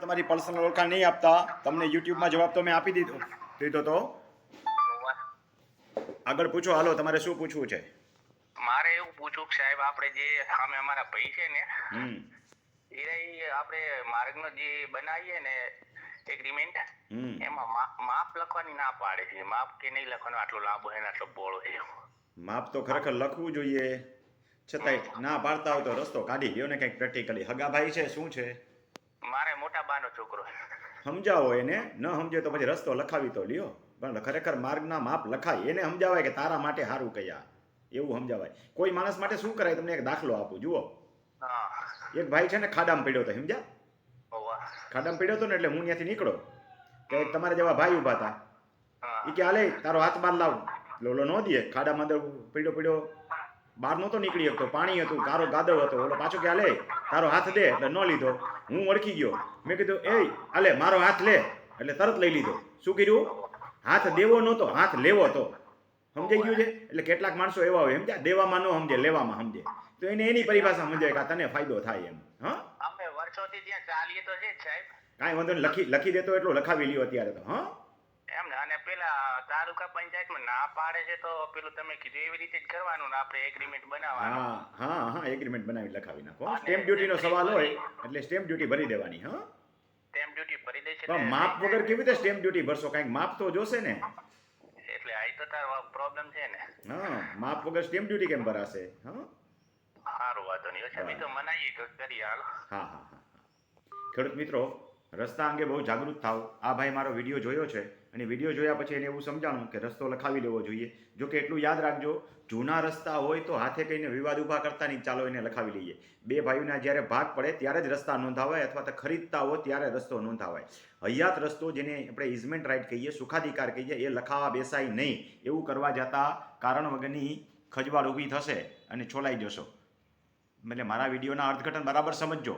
તમારી પર્સનલ ઓળખાણ નહીં આપતા. તમને યુટ્યુબમાં જવાબ તો મેં આપી દીધો. દીધો તો? આગળ પૂછો હાલો તમારે શું પૂછવું છે? મારે એવું પૂછવું કે સાહેબ આપણે જે સામે અમારા ભાઈ છે ને એ આપણે માર્ગનો જે બનાવીએ ને એગ્રીમેન્ટ એમાં માપ લખવાની ના પાડે છે. માપ કે નહીં લખવાનો આટલો લાંબો છે ને આટલો પહોળો છે માપ તો ખરેખર લખવું જોઈએ. છતાંય ના પાડતા હોય તો રસ્તો કાઢી લ્યો ને કંઈક પ્રેક્ટિકલી હગાભાઈ છે શું છે? મારે મોટા બાનો છોકરો સમજાવો એને ન સમજે તો પછી રસ્તો લખાવી તો લ્યો. પણ ખરેખર માર્ગના માપ લખાય એને સમજાવાય કે તારા માટે સારું કયા એવું સમજાવાય. કોઈ માણસ માટે શું કરાય તમને એક દાખલો આપું જુઓ. એક ભાઈ છે ને ખાડામાં પડ્યો હતો સમજ્યા? ખાડામાં પડ્યો હતો ને એટલે હું ત્યાંથી નીકળો. કે તમારે જેવા ભાઈ ઊભા હતા. એ કે હાલે તારો હાથ બહાર લાવ. લોલો ન દે. ખાડામાં અંદર પડ્યો પડ્યો. બહાર નહોતો નીકળી શકતો. પાણી હતું કારો ગાદવ હતો. ઓલો પાછો કે લે તારો હાથ દે. એટલે ન લીધો. હું ઓળખી ગયો. મેં કીધું એ હાલે મારો હાથ લે. એટલે તરત લઈ લીધો. શું કર્યું? હાથ દેવો નહોતો હાથ લેવો હતો સમજાઈ ગયું છે? એટલે કેટલાક માણસો એવા હોય સમજ્યા? દેવામાં ન સમજે લેવામાં સમજે. તો એને એની પરિભાષા સમજાય કે તને ફાયદો થાય એમ. હા? અમે વર્ષોથી ત્યાં ચાલીએ તો છે સાહેબ. કાંઈ વાંધો નહીં લખી લખી દેતો એટલું લખાવી લ્યો અત્યારે તો. હા? તાલુકા પંચાયતમાં ના પાડે છે તો પેલું તમે કીધું એવી રીતે જ કરવાનું ને આપણે એગ્રીમેન્ટ બનાવવાનું. હા હા હા એગ્રીમેન્ટ બનાવી લખાવી નાખો. સ્ટેમ્પ ડ્યુટીનો સવાલ હોય એટલે સ્ટેમ્પ ડ્યુટી ભરી દેવાની હા? સ્ટેમ્પ ડ્યુટી ભરી દે છે પણ માપ વગર કેવી રીતે સ્ટેમ્પ ડ્યુટી ભરશો? કાંઈક માપ તો જોશે ને. એટલે આ તો તારો પ્રોબ્લેમ છે ને. હા માપ વગર સ્ટેમ્પ ડ્યુટી કેમ ભરાશે હા? સારું વાંધો નહીં. તો મનાઈએ તો કરીએ હાલો. હા હા. ખેડૂત મિત્રો રસ્તા અંગે બહુ જાગૃત થાવ આ ભાઈ મારો વીડિયો જોયો છે અને વીડિયો જોયા પછી એને એવું સમજાણું કે રસ્તો લખાવી લેવો જોઈએ. જો કે એટલું યાદ રાખજો, જૂના રસ્તા હોય તો હાથે કહીને વિવાદ ઊભા કરતા નહીં, ચાલો એને લખાવી લઈએ. બે ભાઈઓના જ્યારે ભાગ પડે ત્યારે જ રસ્તા નોંધાવાય અથવા તો ખરીદતા હોય ત્યારે રસ્તો નોંધાવાય. હયાત રસ્તો જેને આપણે ઇઝમેન્ટ રાઇટ કહીએ સુખાધિકાર કહીએ, એ લખાવા બેસાય નહીં. એવું કરવા જતાં કારણ વગરની ખજવાળ ઊભી થશે અને છોલાઈ જશો. એટલે મારા વિડીયોના અર્થઘટન બરાબર સમજજો.